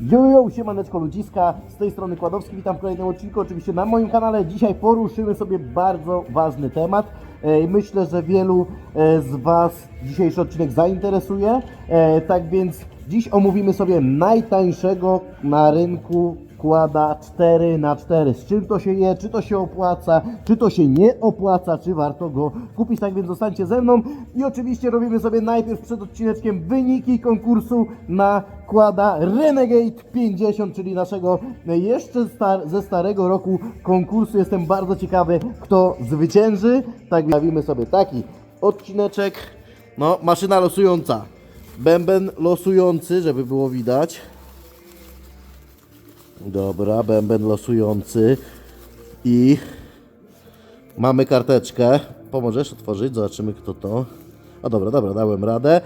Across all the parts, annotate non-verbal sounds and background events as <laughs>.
Jojo, siemaneczko ludziska, z tej strony Kładowski, witam w kolejnym odcinku, oczywiście na moim kanale. Dzisiaj poruszymy sobie bardzo ważny temat. E, Myślę, że wielu e, z Was dzisiejszy odcinek zainteresuje. E, Tak więc dziś omówimy sobie najtańszego na rynku kłada 4 na 4 Z czym to się je, czy to się opłaca, czy to się nie opłaca, czy warto go kupić. Tak więc zostańcie ze mną i oczywiście robimy sobie najpierw przed odcineczkiem wyniki konkursu na kłada Renegade 50, czyli naszego jeszcze star ze starego roku konkursu. Jestem bardzo ciekawy, kto zwycięży. Tak bawimy sobie taki odcineczek. No, maszyna losująca. Bęben losujący, żeby było widać. Dobra, bęben losujący. I mamy karteczkę. Pomożesz otworzyć? Zobaczymy kto to. O dobra, dobra, dałem radę.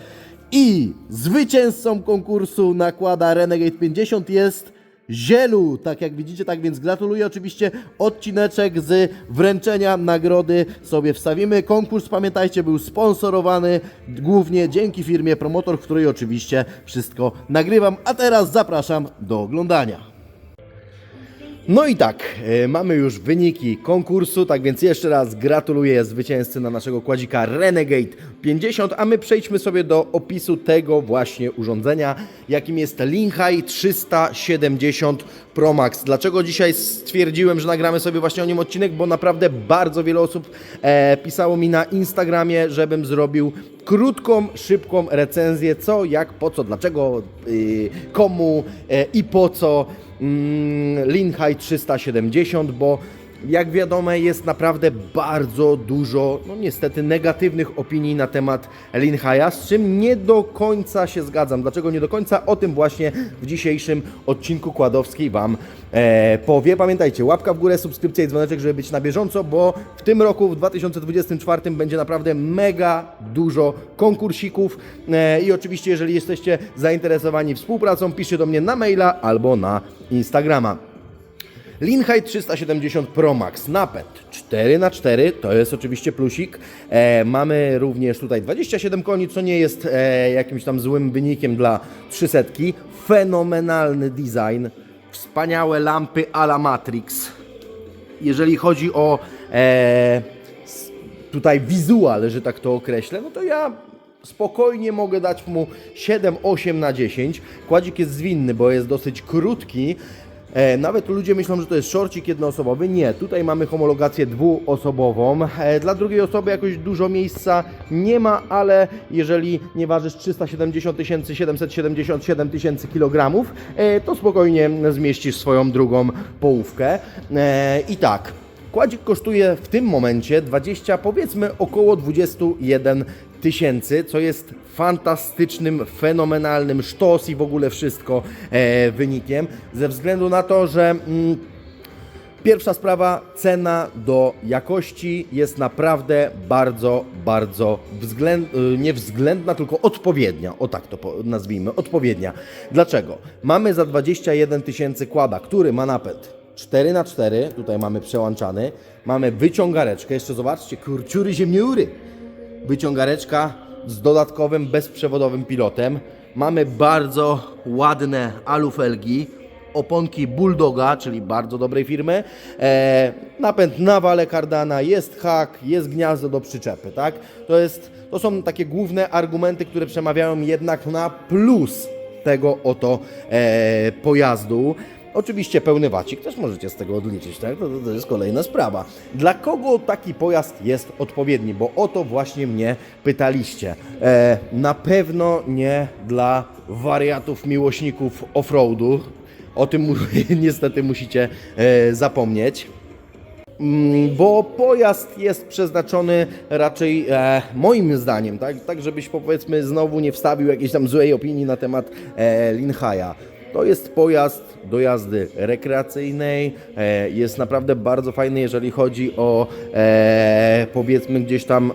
I zwycięzcą konkursu nakłada Renegade 50 jest Zielu. Tak jak widzicie, tak więc gratuluję. Oczywiście odcineczek z wręczenia nagrody sobie wstawimy. Konkurs, pamiętajcie, był sponsorowany głównie dzięki firmie Promotor, w której oczywiście wszystko nagrywam. A teraz zapraszam do oglądania. No i tak, e, mamy już wyniki konkursu, tak więc jeszcze raz gratuluję zwycięzcy na naszego kładzika Renegade 50, a my przejdźmy sobie do opisu tego właśnie urządzenia, jakim jest Linhai 370 Pro Max. Dlaczego dzisiaj stwierdziłem, że nagramy sobie właśnie o nim odcinek, bo naprawdę bardzo wiele osób e, pisało mi na Instagramie, żebym zrobił krótką, szybką recenzję, co, jak, po co, dlaczego, y, komu e, i po co mm, Linhai 370, bo jak wiadomo jest naprawdę bardzo dużo, no niestety, negatywnych opinii na temat Linhaja, z czym nie do końca się zgadzam. Dlaczego nie do końca? O tym właśnie w dzisiejszym odcinku Kładowskiej Wam e, powie. Pamiętajcie, łapka w górę, subskrypcja i dzwoneczek, żeby być na bieżąco, bo w tym roku, w 2024 będzie naprawdę mega dużo konkursików e, i oczywiście, jeżeli jesteście zainteresowani współpracą, piszcie do mnie na maila albo na Instagrama. Linhai 370 Pro Max napęd 4x4, to jest oczywiście plusik. E, mamy również tutaj 27 koni, co nie jest e, jakimś tam złym wynikiem dla 300. Fenomenalny design, wspaniałe lampy a la Matrix. Jeżeli chodzi o e, tutaj wizual, że tak to określę, no to ja spokojnie mogę dać mu 7-8 na 10. Kładzik jest zwinny, bo jest dosyć krótki. E, nawet ludzie myślą, że to jest szorcik jednoosobowy. Nie, tutaj mamy homologację dwuosobową. E, dla drugiej osoby jakoś dużo miejsca nie ma, ale jeżeli nie ważysz 370 777 tysięcy kilogramów, e, to spokojnie zmieścisz swoją drugą połówkę. I tak, Kładzik kosztuje w tym momencie 20, powiedzmy około 21 tysięcy, co jest fantastycznym, fenomenalnym sztos i w ogóle wszystko e, wynikiem, ze względu na to, że mm, Pierwsza sprawa, cena do jakości jest naprawdę bardzo, bardzo względ, y, nie względna, tylko odpowiednia. O tak to nazwijmy, odpowiednia. Dlaczego? Mamy za 21 tysięcy kłada, który ma napęd 4x4, tutaj mamy przełączany, mamy wyciągareczkę, jeszcze zobaczcie, kurciury ziemniury. Wyciągareczka z dodatkowym bezprzewodowym pilotem. Mamy bardzo ładne alufelgi, oponki Bulldoga, czyli bardzo dobrej firmy, e, napęd na wale kardana, jest hak, jest gniazdo do przyczepy, tak? To, jest, to są takie główne argumenty, które przemawiają jednak na plus tego oto e, pojazdu. Oczywiście pełny wacik też możecie z tego odliczyć, tak? To, to, jest kolejna sprawa. Dla kogo taki pojazd jest odpowiedni? Bo o to właśnie mnie pytaliście. E, na pewno nie dla wariatów, miłośników offroadu. O tym <laughs> niestety musicie e, zapomnieć. Mm, Bo pojazd jest przeznaczony raczej e, moim zdaniem, tak, tak żebyś powiedzmy znowu nie wstawił jakiejś tam złej opinii na temat e, Linhaja. To jest pojazd do jazdy rekreacyjnej, e, jest naprawdę bardzo fajny, jeżeli chodzi o e, powiedzmy gdzieś tam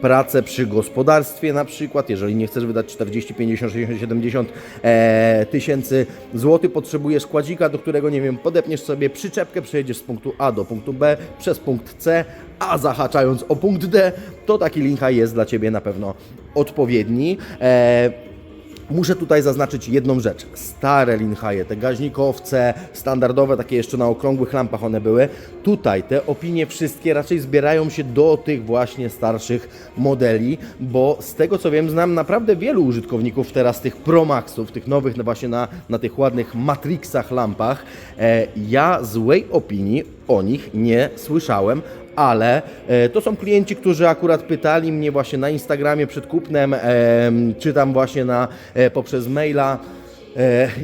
pracę przy gospodarstwie na przykład, jeżeli nie chcesz wydać 40, 50, 60, 70 e, tysięcy złotych, potrzebujesz kładzika, do którego, nie wiem, podepniesz sobie przyczepkę, przejedziesz z punktu A do punktu B przez punkt C, a zahaczając o punkt D, to taki linka jest dla Ciebie na pewno odpowiedni. E, Muszę tutaj zaznaczyć jedną rzecz. Stare Linhaje, te gaźnikowce, standardowe, takie jeszcze na okrągłych lampach one były. Tutaj te opinie wszystkie raczej zbierają się do tych właśnie starszych modeli, bo z tego co wiem, znam naprawdę wielu użytkowników teraz tych Pro Maxów, tych nowych no właśnie na, na tych ładnych Matrixach lampach. E, ja złej opinii o nich nie słyszałem, ale e, to są klienci, którzy akurat pytali mnie właśnie na Instagramie przed kupnem, e, czy tam właśnie na, e, poprzez maila.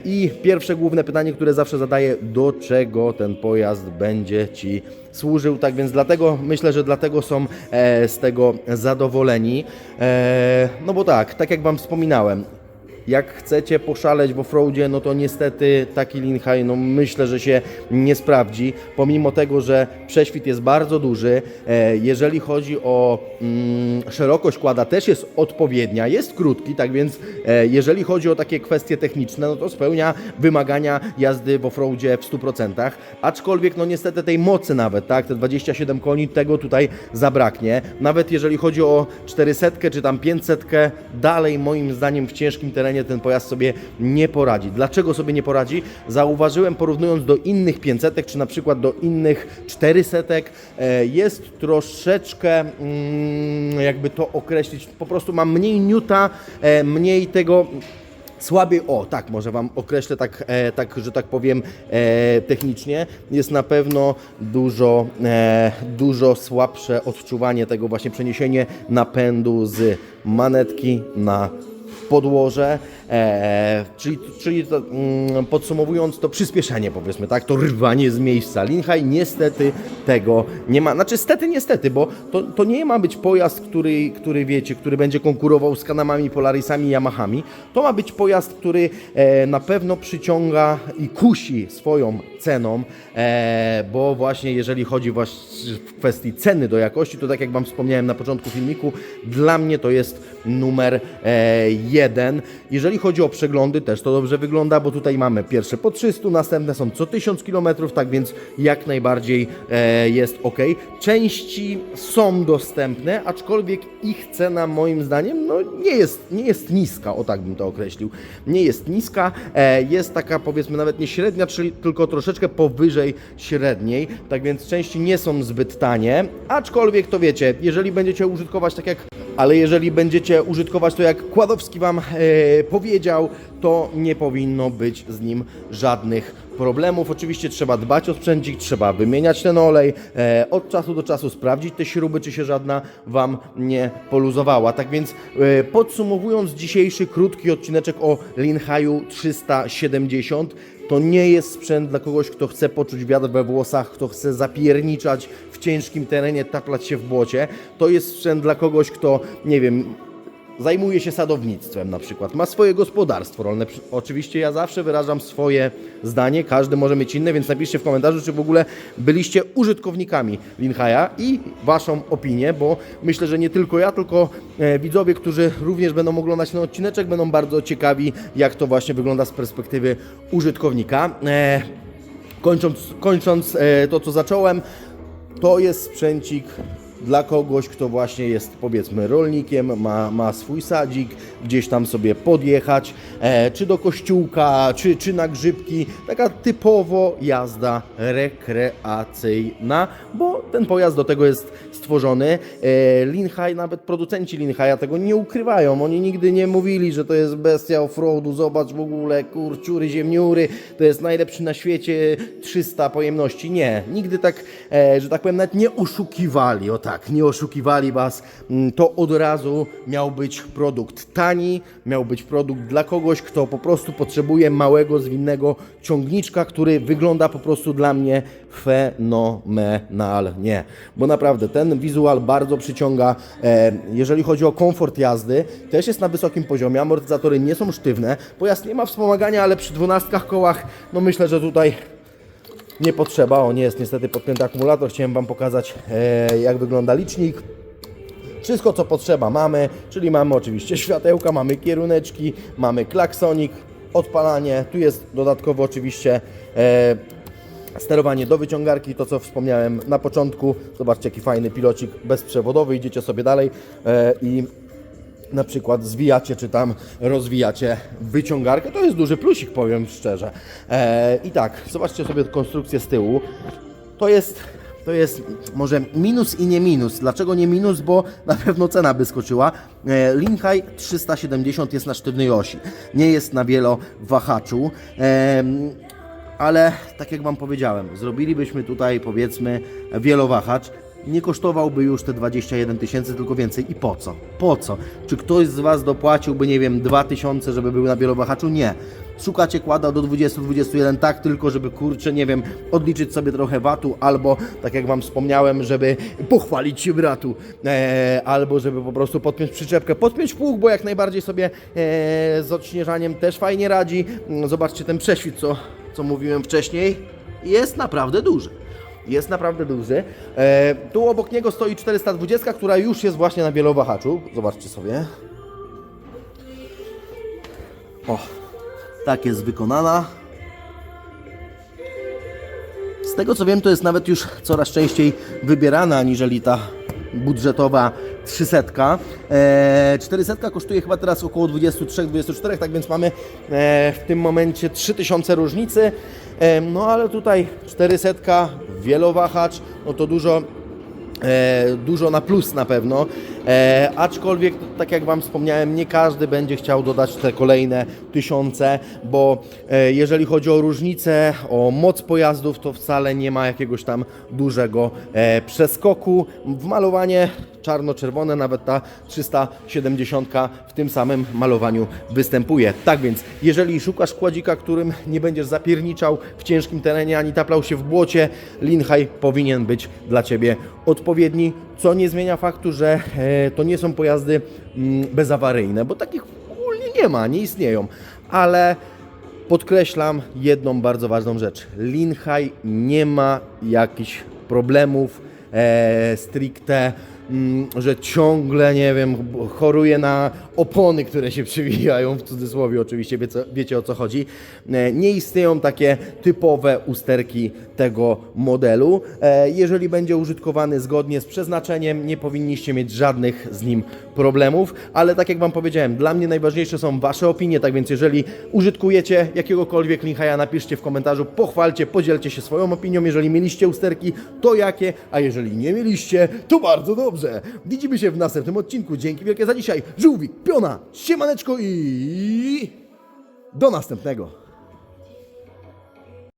I pierwsze główne pytanie, które zawsze zadaję, do czego ten pojazd będzie Ci służył? Tak więc dlatego, myślę, że dlatego są z tego zadowoleni. No bo tak, tak jak Wam wspominałem, jak chcecie poszaleć w offroadzie, no to niestety taki Linhai, no myślę, że się nie sprawdzi, pomimo tego, że prześwit jest bardzo duży. E, jeżeli chodzi o mm, szerokość kłada, też jest odpowiednia, jest krótki, tak więc e, jeżeli chodzi o takie kwestie techniczne, no to spełnia wymagania jazdy w offroadzie w 100%, aczkolwiek no niestety tej mocy nawet, tak, te 27 koni, tego tutaj zabraknie. Nawet jeżeli chodzi o 400 czy tam 500, dalej moim zdaniem w ciężkim terenie ten pojazd sobie nie poradzi. Dlaczego sobie nie poradzi? Zauważyłem porównując do innych 500 czy na przykład do innych 400 e, jest troszeczkę mm, jakby to określić, po prostu ma mniej niuta, e, mniej tego Słabiej, o tak, może Wam określę tak, e, tak że tak powiem e, technicznie, jest na pewno dużo, e, dużo słabsze odczuwanie tego właśnie przeniesienie napędu z manetki na podłoże, e, czyli, czyli to, mm, podsumowując to przyspieszenie powiedzmy, tak, to rwanie z miejsca. Linhai niestety tego nie ma, znaczy stety niestety, bo to, to nie ma być pojazd, który, który wiecie, który będzie konkurował z Kanamami, Polarisami, Yamahami, to ma być pojazd, który e, na pewno przyciąga i kusi swoją ceną, e, bo właśnie jeżeli chodzi właśnie w kwestii ceny do jakości, to tak jak Wam wspomniałem na początku filmiku, dla mnie to jest numer e, jeden. Jeżeli chodzi o przeglądy, też to dobrze wygląda, bo tutaj mamy pierwsze po 300, następne są co 1000 km, tak więc jak najbardziej e, jest ok. Części są dostępne, aczkolwiek ich cena moim zdaniem no, nie, jest, nie jest niska, o tak bym to określił. Nie jest niska, e, jest taka powiedzmy nawet nie średnia, czyli tylko troszeczkę powyżej średniej, tak więc części nie są zbyt tanie, aczkolwiek to wiecie, jeżeli będziecie użytkować tak jak ale jeżeli będziecie użytkować to jak Kładowski Wam e, powiedział, to nie powinno być z nim żadnych problemów. Oczywiście trzeba dbać o sprzęcik, trzeba wymieniać ten olej, e, od czasu do czasu sprawdzić te śruby, czy się żadna Wam nie poluzowała. Tak więc e, podsumowując dzisiejszy krótki odcineczek o Linhaju 370, to nie jest sprzęt dla kogoś, kto chce poczuć wiatr we włosach, kto chce zapierniczać w ciężkim terenie, taplać się w błocie. To jest sprzęt dla kogoś, kto, nie wiem, zajmuje się sadownictwem na przykład, ma swoje gospodarstwo rolne. Oczywiście ja zawsze wyrażam swoje zdanie, każdy może mieć inne, więc napiszcie w komentarzu, czy w ogóle byliście użytkownikami Linhaja i Waszą opinię, bo myślę, że nie tylko ja, tylko e, widzowie, którzy również będą oglądać ten odcineczek, będą bardzo ciekawi, jak to właśnie wygląda z perspektywy użytkownika. E, kończąc kończąc e, to, co zacząłem, to jest sprzęcik dla kogoś, kto właśnie jest powiedzmy rolnikiem, ma, ma swój sadzik, gdzieś tam sobie podjechać, e, czy do kościółka, czy, czy na grzybki. Taka typowo jazda rekreacyjna, bo ten pojazd do tego jest stworzony. E, Linhai, nawet producenci Linhaja tego nie ukrywają. Oni nigdy nie mówili, że to jest bestia offroadu, zobacz w ogóle, kurczury, ziemniury, to jest najlepszy na świecie, 300 pojemności. Nie, nigdy tak, e, że tak powiem, nawet nie oszukiwali, o tak, nie oszukiwali Was. Mm, To od razu miał być produkt tani, miał być produkt dla kogoś, kto po prostu potrzebuje małego, zwinnego ciągniczka, który wygląda po prostu dla mnie fenomenalnie. Bo naprawdę ten wizual bardzo przyciąga. E, jeżeli chodzi o komfort jazdy, też jest na wysokim poziomie. Amortyzatory nie są sztywne. Pojazd nie ma wspomagania, ale przy 12 kołach, no myślę, że tutaj nie potrzeba. O, nie jest niestety podpięty akumulator. Chciałem Wam pokazać, e, jak wygląda licznik. Wszystko, co potrzeba mamy, czyli mamy oczywiście światełka, mamy kieruneczki, mamy klaksonik, odpalanie. Tu jest dodatkowo oczywiście e, sterowanie do wyciągarki, to co wspomniałem na początku. Zobaczcie, jaki fajny pilocik bezprzewodowy. Idziecie sobie dalej e, i na przykład zwijacie czy tam rozwijacie wyciągarkę, to jest duży plusik, powiem szczerze. E, I tak, zobaczcie sobie konstrukcję z tyłu. To jest, to jest może minus i nie minus. Dlaczego nie minus? Bo na pewno cena by skoczyła. E, Linhai 370 jest na sztywnej osi, nie jest na wielowahaczu. Em, ale tak jak Wam powiedziałem, zrobilibyśmy tutaj powiedzmy wielowahacz, nie kosztowałby już te 21 tysięcy, tylko więcej. I po co? Po co? Czy ktoś z Was dopłaciłby, nie wiem, 2 tysiące, żeby był na wielowahaczu? Nie. Szukacie kłada do 20-21 tak tylko, żeby kurczę, nie wiem, odliczyć sobie trochę watu, albo tak jak Wam wspomniałem, żeby pochwalić się bratu, e, albo żeby po prostu podpiąć przyczepkę, podpiąć pług, bo jak najbardziej sobie e, z odśnieżaniem też fajnie radzi. Mm, Zobaczcie ten prześwit, co, co mówiłem wcześniej, jest naprawdę duży. Jest naprawdę duży. E, tu obok niego stoi 420, która już jest właśnie na wielowahaczu. Zobaczcie sobie. O, tak jest wykonana. Z tego co wiem, to jest nawet już coraz częściej wybierana aniżeli ta budżetowa 300. E, 400 kosztuje chyba teraz około 23-24, tak więc mamy e, w tym momencie 3000 różnicy. E, no ale tutaj 400, wielowahacz, no to dużo e, dużo na plus na pewno. E, aczkolwiek, tak jak Wam wspomniałem, nie każdy będzie chciał dodać te kolejne tysiące, bo e, jeżeli chodzi o różnicę, o moc pojazdów, to wcale nie ma jakiegoś tam dużego e, przeskoku. W malowanie czarno-czerwone, nawet ta 370 w tym samym malowaniu występuje. Tak więc, jeżeli szukasz kładzika, którym nie będziesz zapierniczał w ciężkim terenie, ani taplał się w błocie, Linhai powinien być dla Ciebie odpowiedni, co nie zmienia faktu, że e, to nie są pojazdy mm, bezawaryjne, bo takich ogólnie nie ma, nie istnieją, ale podkreślam jedną bardzo ważną rzecz. Linhai nie ma jakichś problemów e, stricte, mm, że ciągle, nie wiem, choruje na opony, które się przywijają, w cudzysłowie oczywiście, wiecie, wiecie o co chodzi. E, nie istnieją takie typowe usterki tego modelu. E, jeżeli będzie użytkowany zgodnie z przeznaczeniem, nie powinniście mieć żadnych z nim problemów, ale tak jak Wam powiedziałem, dla mnie najważniejsze są Wasze opinie, tak więc jeżeli użytkujecie jakiegokolwiek Linhaja, napiszcie w komentarzu, pochwalcie, podzielcie się swoją opinią, jeżeli mieliście usterki, to jakie, a jeżeli nie mieliście, to bardzo dobrze. Widzimy się w następnym odcinku. Dzięki wielkie za dzisiaj. Żółwik, piona, siemaneczko i do następnego.